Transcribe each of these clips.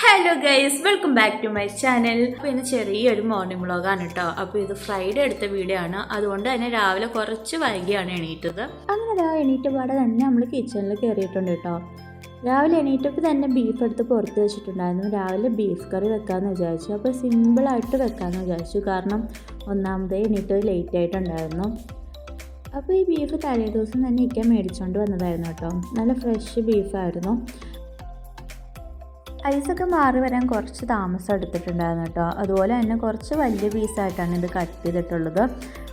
Hello guys welcome back to my channel അപ്പോൾ ഇന്ന് ചെറിയൊരു മോർണിംഗ് വ്ളോഗാണ് കേട്ടോ അപ്പോൾ ഇത് ഫ്രൈഡേ എടുത്ത വീഡിയോ ആണ്. അതുകൊണ്ട് തന്നെ രാവിലെ കുറച്ച് വൈകിയാണ് എണീറ്റത്. അങ്ങനെ ദാ എണീറ്റ പാടെ തന്നെ നമ്മൾ കിച്ചണിൽ കയറിയിട്ടുണ്ട് കേട്ടോ രാവിലെ എണീറ്റപ്പോൾ തന്നെ ബീഫ് എടുത്ത് പുറത്ത് വെച്ചിട്ടുണ്ടായിരുന്നു. രാവിലെ ബീഫ് കറി വെക്കാമെന്ന് വിചാരിച്ചു. അപ്പോൾ സിമ്പിളായിട്ട് വെക്കാമെന്ന് വിചാരിച്ചു. കാരണം ഒന്നാമതേ എണീറ്റ് ലേറ്റ് ആയിട്ടുണ്ടായിരുന്നു. അപ്പോൾ ഈ ബീഫ് തലേ ദിവസം തന്നെ ഇക്കാൻ മേടിച്ചുകൊണ്ട് വന്നതായിരുന്നു കേട്ടോ നല്ല ഫ്രഷ് ബീഫായിരുന്നു ഐസൊക്കെ മാറി വരാൻ കുറച്ച് താമസം എടുത്തിട്ടുണ്ടായിരുന്നു കേട്ടോ. അതുപോലെ തന്നെ കുറച്ച് വലിയ പീസായിട്ടാണ് ഇത് കട്ട് ചെയ്തിട്ടുള്ളത്.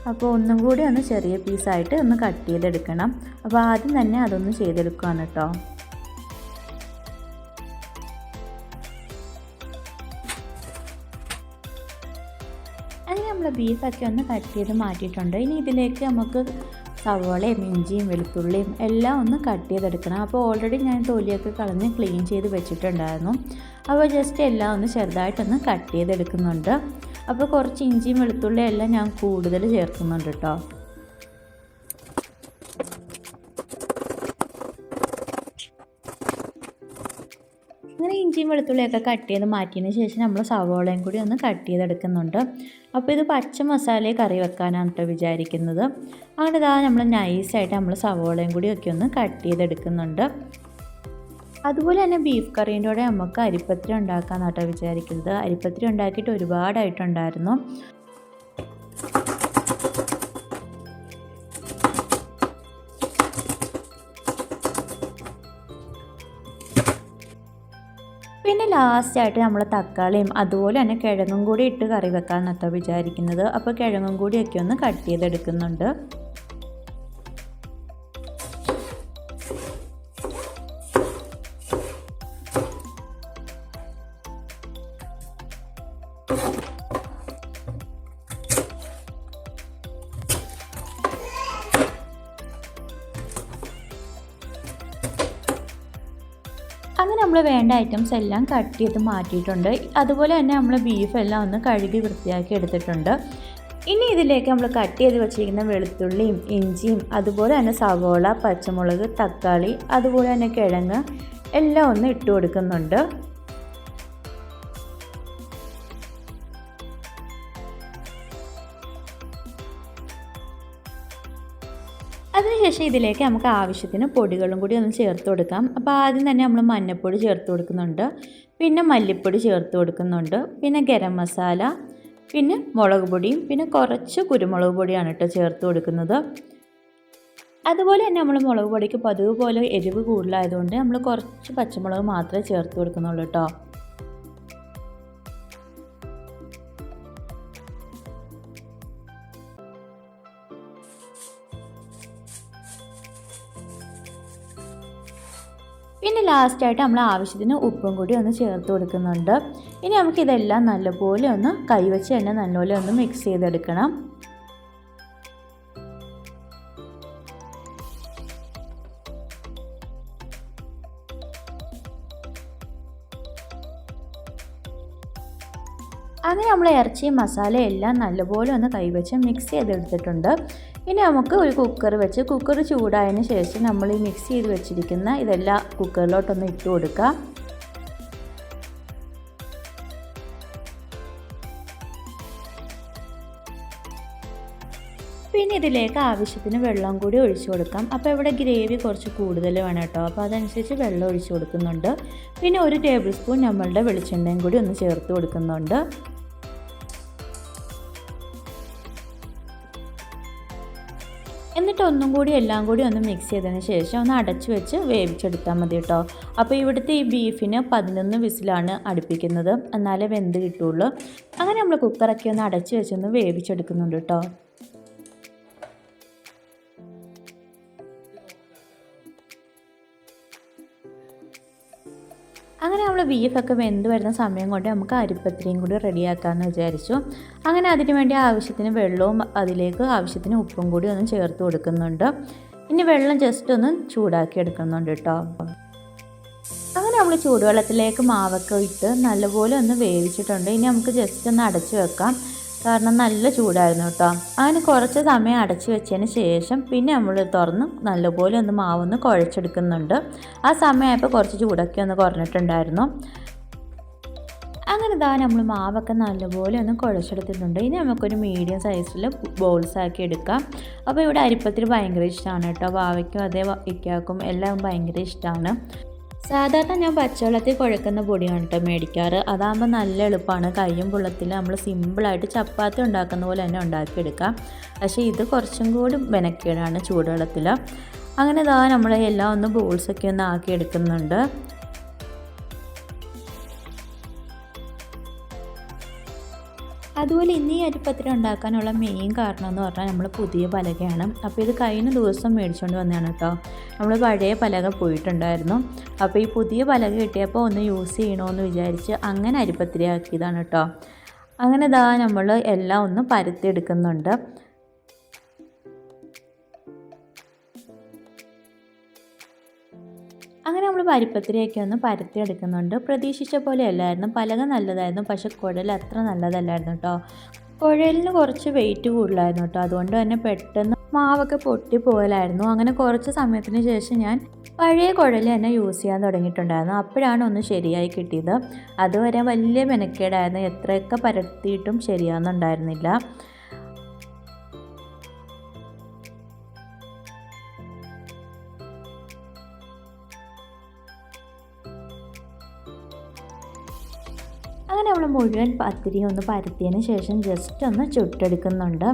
അപ്പോൾ ഒന്നും കൂടി ഒന്ന് ചെറിയ പീസായിട്ട് ഒന്ന് കട്ട് ചെയ്തെടുക്കണം. അപ്പോൾ ആദ്യം തന്നെ അതൊന്ന് ചെയ്തെടുക്കുകയാണ് കേട്ടോ. അങ്ങനെ നമ്മൾ ബീഫൊക്കെ ഒന്ന് കട്ട് ചെയ്ത് മാറ്റിയിട്ടുണ്ട്. ഇനി ഇതിലേക്ക് നമുക്ക് സവോളയും ഇഞ്ചിയും വെളുത്തുള്ളിയും എല്ലാം ഒന്ന് കട്ട് ചെയ്തെടുക്കണം. അപ്പോൾ ഓൾറെഡി ഞാൻ തൊലിയൊക്കെ കളഞ്ഞ് ക്ലീൻ ചെയ്ത് വെച്ചിട്ടുണ്ടായിരുന്നു. അപ്പോൾ ജസ്റ്റ് എല്ലാം ഒന്ന് ചെറുതായിട്ടൊന്ന് കട്ട് ചെയ്തെടുക്കുന്നുണ്ട്. അപ്പോൾ കുറച്ച് ഇഞ്ചിയും വെളുത്തുള്ളിയും എല്ലാം ഞാൻ കൂടുതൽ ചേർക്കുന്നുണ്ട് കേട്ടോ. അങ്ങനെ ഇഞ്ചിയും വെളുത്തുള്ളിയൊക്കെ കട്ട് ചെയ്ത് മാറ്റിയതിന് ശേഷം നമ്മൾ സവോളയും കൂടി ഒന്ന് കട്ട് ചെയ്തെടുക്കുന്നുണ്ട്. അപ്പോൾ ഇത് പച്ച മസാലയെ കറി വെക്കാനാണ് കേട്ടോ വിചാരിക്കുന്നത്. അങ്ങനെ ഇതാ നമ്മൾ നൈസായിട്ട് നമ്മൾ സവോളയും കൂടി ഒക്കെ ഒന്ന് കട്ട് ചെയ്തെടുക്കുന്നുണ്ട്. അതുപോലെ തന്നെ ബീഫ് കറീന്റെ കൂടെ നമുക്ക് അരിപ്പത്തിരി ഉണ്ടാക്കാമെന്നാണ് കേട്ടോ വിചാരിക്കുന്നത്. അരിപ്പത്തിരി ഉണ്ടാക്കിയിട്ട് ഒരുപാടായിട്ടുണ്ടായിരുന്നു. പിന്നെ ലാസ്റ്റായിട്ട് നമ്മൾ തക്കാളിയും അതുപോലെ തന്നെ കിഴങ്ങും കൂടി ഇട്ട് കറി വെക്കാമെന്നൊക്കെ വിചാരിക്കുന്നത്. അപ്പോൾ കിഴങ്ങും കൂടിയൊക്കെ ഒന്ന് കട്ട് ചെയ്തെടുക്കുന്നുണ്ട്. അങ്ങനെ നമ്മൾ വേണ്ട ഐറ്റംസ് എല്ലാം കട്ട് ചെയ്ത് മാറ്റിയിട്ടുണ്ട്. അതുപോലെ തന്നെ നമ്മൾ ബീഫ് എല്ലാം ഒന്ന് കഴുകി വൃത്തിയാക്കി എടുത്തിട്ടുണ്ട്. ഇനി ഇതിലേക്ക് നമ്മൾ കട്ട് ചെയ്ത് വെച്ചിരിക്കുന്ന വെളുത്തുള്ളിയും ഇഞ്ചിയും അതുപോലെ തന്നെ സവോള പച്ചമുളക് തക്കാളി അതുപോലെ തന്നെ കിഴങ്ങ് എല്ലാം ഒന്ന് ഇട്ട് കൊടുക്കുന്നുണ്ട്. അതിനുശേഷം ഇതിലേക്ക് നമുക്ക് ആവശ്യത്തിന് പൊടികളും കൂടി ഒന്ന് ചേർത്ത് കൊടുക്കാം. അപ്പോൾ ആദ്യം തന്നെ നമ്മൾ മഞ്ഞൾപ്പൊടി ചേർത്ത് കൊടുക്കുന്നുണ്ട്. പിന്നെ മല്ലിപ്പൊടി ചേർത്ത് കൊടുക്കുന്നുണ്ട്. പിന്നെ ഗരം മസാല പിന്നെ മുളക് പൊടിയും പിന്നെ കുറച്ച് കുരുമുളക് പൊടിയാണ് കേട്ടോ ചേർത്ത് കൊടുക്കുന്നത്. അതുപോലെ തന്നെ നമ്മൾ മുളക് പൊടിക്ക് പതിവ് പോലെ എരിവ് കൂടുതലായതുകൊണ്ട് നമ്മൾ കുറച്ച് പച്ചമുളക് മാത്രമേ ചേർത്ത് കൊടുക്കുന്നുള്ളൂ കേട്ടോ. പിന്നെ ലാസ്റ്റായിട്ട് നമ്മൾ ആവശ്യത്തിന് ഉപ്പും കൂടി ഒന്ന് ചേർത്ത് കൊടുക്കുന്നുണ്ട്. ഇനി നമുക്കിതെല്ലാം നല്ലപോലെ ഒന്ന് കൈവച്ച് തന്നെ നല്ലപോലെ ഒന്ന് മിക്സ് ചെയ്തെടുക്കണം. അങ്ങനെ നമ്മൾ ഇറച്ചിയും മസാലയും എല്ലാം നല്ലപോലെ ഒന്ന് കൈവച്ച് മിക്സ് ചെയ്തെടുത്തിട്ടുണ്ട്. ഇനി നമുക്ക് ഒരു കുക്കർ വെച്ച് കുക്കർ ചൂടായതിന് ശേഷം നമ്മൾ ഈ മിക്സ് ചെയ്ത് വെച്ചിരിക്കുന്ന ഇതെല്ലാം കുക്കറിലോട്ടൊന്ന് ഇട്ട് കൊടുക്കുക. പിന്നെ ഇതിലേക്ക് ആവശ്യത്തിന് വെള്ളം കൂടി ഒഴിച്ചു കൊടുക്കാം. അപ്പോൾ ഇവിടെ ഗ്രേവി കുറച്ച് കൂടുതൽ വേണം കേട്ടോ. അപ്പോൾ അതനുസരിച്ച് വെള്ളം ഒഴിച്ചു കൊടുക്കുന്നുണ്ട്. പിന്നെ ഒരു ടേബിൾ സ്പൂൺ നമ്മളുടെ വെളിച്ചെണ്ണയും കൂടി ഒന്ന് ചേർത്ത് കൊടുക്കുന്നുണ്ട്. എന്നിട്ട് ഒന്നും കൂടി എല്ലാം കൂടി ഒന്ന് മിക്സ് ചെയ്തതിന് ശേഷം ഒന്ന് അടച്ചു വെച്ച് വേവിച്ചെടുത്താൽ മതി കേട്ടോ. അപ്പോൾ ഇവിടുത്തെ ഈ ബീഫിന് പതിനൊന്ന് വിസിലാണ് അടുപ്പിക്കുന്നത്. എന്നാലേ വെന്ത് കിട്ടുള്ളൂ. അങ്ങനെ നമ്മൾ കുക്കറൊക്കെ ഒന്ന് അടച്ചു വെച്ചൊന്ന് വേവിച്ചെടുക്കുന്നുണ്ട് കേട്ടോ. അങ്ങനെ നമ്മൾ ഒക്കെ വെന്ത് വരുന്ന സമയം കൊണ്ട് നമുക്ക് അരിപ്പത്തിരിയും കൂടി റെഡിയാക്കാമെന്ന് വിചാരിച്ചു. അങ്ങനെ അതിന് വേണ്ടി ആവശ്യത്തിന് വെള്ളവും അതിലേക്ക് ആവശ്യത്തിന് ഉപ്പും കൂടി ഒന്ന് ചേർത്ത് കൊടുക്കുന്നുണ്ട്. ഇനി വെള്ളം ജസ്റ്റ് ഒന്ന് ചൂടാക്കി എടുക്കുന്നുണ്ട് കേട്ടോ അങ്ങനെ നമ്മൾ ചൂടുവെള്ളത്തിലേക്ക് മാവൊക്കെ ഇട്ട് നല്ലപോലെ ഒന്ന് വേവിച്ചിട്ടുണ്ട്. ഇനി നമുക്ക് ജസ്റ്റ് ഒന്ന് അടച്ചു വെക്കാം. കാരണം നല്ല ചൂടായിരുന്നു കേട്ടോ. അങ്ങനെ കുറച്ച് സമയം അടച്ചു വെച്ചതിന് ശേഷം പിന്നെ നമ്മൾ തുറന്ന് നല്ലപോലെ ഒന്ന് മാവൊന്ന് കുഴച്ചെടുക്കുന്നുണ്ട്. ആ സമയമായപ്പോൾ കുറച്ച് ചൂടൊക്കെ ഒന്ന് കുറഞ്ഞിട്ടുണ്ടായിരുന്നു. അങ്ങനെ ഇതാ നമ്മൾ മാവൊക്കെ നല്ലപോലെ ഒന്ന് കുഴച്ചെടുത്തിട്ടുണ്ട്. ഇനി നമുക്കൊരു മീഡിയം സൈസിൽ ബോൾസ് ആക്കി എടുക്കാം. അപ്പോൾ ഇവിടെ അരിപ്പത്തിൽ ഭയങ്കര ഇഷ്ടമാണ് കേട്ടോ. വാവയ്ക്കും അതേ ഇക്കാക്കും എല്ലാം ഭയങ്കര ഇഷ്ടമാണ്. സാധാരണ ഞാൻ പച്ചവെള്ളത്തിൽ കുഴക്കുന്ന പൊടിയാണ് കേട്ടോ മേടിക്കാറ്. അതാകുമ്പോൾ നല്ല എളുപ്പമാണ് കയ്യും പുള്ളത്തിൽ നമ്മൾ സിമ്പിളായിട്ട് ചപ്പാത്തി ഉണ്ടാക്കുന്ന പോലെ തന്നെ ഉണ്ടാക്കിയെടുക്കാം. പക്ഷേ ഇത് കുറച്ചും കൂടി മെനക്കേടാണ് ചൂടുവെള്ളത്തിൽ അങ്ങനെ ഇതാ നമ്മൾ എല്ലാം ഒന്ന് ബോൾസൊക്കെ ഒന്ന് ആക്കി എടുക്കുന്നുണ്ട് അതുപോലെ ഇന്ന് ഈ അരിപ്പത്തിരി ഉണ്ടാക്കാനുള്ള മെയിൻ കാരണം എന്ന് പറഞ്ഞാൽ നമ്മൾ പുതിയ പലകയാണ്. അപ്പോൾ ഇത് കഴിഞ്ഞ ദിവസം മേടിച്ചുകൊണ്ട് വന്നതാണ് കേട്ടോ നമ്മൾ പഴയ പലക പോയിട്ടുണ്ടായിരുന്നു. അപ്പോൾ ഈ പുതിയ പലക കിട്ടിയപ്പോൾ ഒന്ന് യൂസ് ചെയ്യണമെന്ന് വിചാരിച്ച് അങ്ങനെ അരിപ്പത്തിരി ആക്കിയതാണ് കേട്ടോ അങ്ങനെ ഇതാ നമ്മൾ എല്ലാം ഒന്ന് പരത്തിയെടുക്കുന്നുണ്ട് അങ്ങനെ നമ്മൾ പരിപ്പത്തിരിയൊക്കെ ഒന്ന് പരത്തി എടുക്കുന്നുണ്ട് പ്രതീക്ഷിച്ച പോലെ അല്ലായിരുന്നു. പലക നല്ലതായിരുന്നു. പക്ഷേ കുഴൽ അത്ര നല്ലതല്ലായിരുന്നു കേട്ടോ. കുഴലിന് കുറച്ച് വെയിറ്റ് കൂടുതലായിരുന്നു കേട്ടോ. അതുകൊണ്ട് തന്നെ പെട്ടെന്ന് മാവൊക്കെ പൊട്ടിപ്പോകലായിരുന്നു അങ്ങനെ കുറച്ച് സമയത്തിന് ശേഷം ഞാൻ പഴയ കുഴൽ തന്നെ യൂസ് ചെയ്യാൻ തുടങ്ങിയിട്ടുണ്ടായിരുന്നു. അപ്പോഴാണ് ഒന്ന് ശരിയായി കിട്ടിയത്. അതുവരെ വലിയ മെനക്കേടായിരുന്നു. എത്രയൊക്കെ പരത്തിയിട്ടും ശരിയാകുന്നുണ്ടായിരുന്നില്ല അങ്ങനെ നമ്മൾ മുഴുവൻ പത്തിരി ഒന്ന് പരത്തിയതിന് ശേഷം ജസ്റ്റ് ഒന്ന് ചുട്ടെടുക്കുന്നുണ്ട്.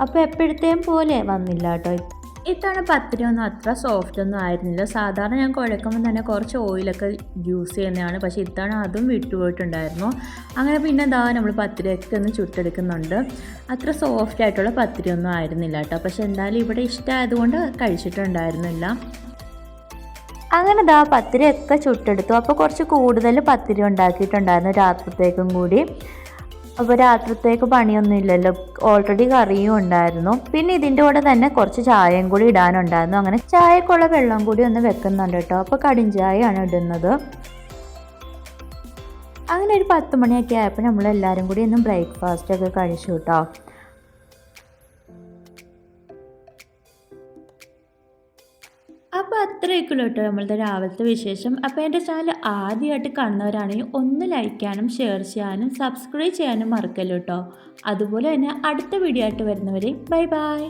അപ്പോൾ എപ്പോഴത്തെയും പോലെ വന്നില്ല കേട്ടോ. ഇത്തവണ പത്തിരി ഒന്നും അത്ര സോഫ്റ്റ് ഒന്നും ആയിരുന്നില്ല. സാധാരണ ഞാൻ കുഴക്കുമ്പോൾ തന്നെ കുറച്ച് ഓയിലൊക്കെ യൂസ് ചെയ്യുന്നതാണ്. പക്ഷേ ഇത്തവണ അതും വിട്ടുപോയിട്ടുണ്ടായിരുന്നു. അങ്ങനെ പിന്നെ എന്താ നമ്മൾ പത്തിരിയൊക്കെ ഒന്ന് ചുട്ടെടുക്കുന്നുണ്ട്. അത്ര സോഫ്റ്റ് ആയിട്ടുള്ള പത്തിരി ഒന്നും ആയിരുന്നില്ല കേട്ടോ. പക്ഷേ എന്തായാലും ഇവിടെ ഇഷ്ടമായതുകൊണ്ട് കഴിച്ചിട്ടുണ്ടായിരുന്നില്ല. അങ്ങനെ ദാ പത്തിരിയൊക്കെ ചുട്ടെടുത്തു. അപ്പോൾ കുറച്ച് കൂടുതൽ പത്തിരി ഉണ്ടാക്കിയിട്ടുണ്ടായിരുന്നു രാത്രിത്തേക്കും കൂടി. അപ്പോൾ രാത്രിത്തേക്ക് പണിയൊന്നും ഇല്ലല്ലോ. ഓൾറെഡി കറിയും ഉണ്ടായിരുന്നു. പിന്നെ ഇതിന്റെ കൂടെ തന്നെ കുറച്ച് ചായയും കൂടി ഇടാനുണ്ടായിരുന്നു. അങ്ങനെ ചായക്കുള്ള വെള്ളം കൂടി ഒന്ന് വെക്കുന്നുണ്ട് കേട്ടോ. അപ്പോൾ കടിഞ്ചായയാണ് ഇടുന്നത്. അങ്ങനെ ഒരു പത്ത് മണിയൊക്കെ ആയപ്പോൾ നമ്മളെല്ലാവരും കൂടി ഒന്ന് ബ്രേക്ക്ഫാസ്റ്റ് ഒക്കെ കഴിച്ചു കേട്ടോ. അപ്പോൾ അത്രയൊക്കെയുള്ളൂ കേട്ടോ നമ്മളുടെ രാവിലത്തെ വിശേഷം. അപ്പോൾ എന്റെ ചാനൽ ആദ്യമായിട്ട് കാണുന്നവരാണെങ്കിൽ ഒന്ന് ലൈക്ക് ചെയ്യാനും ഷെയർ ചെയ്യാനും സബ്സ്ക്രൈബ് ചെയ്യാനും മറക്കല്ലോ കേട്ടോ അതുപോലെ തന്നെ അടുത്ത വീഡിയോ ആയിട്ട് വരുന്നവരെ ബൈ ബൈ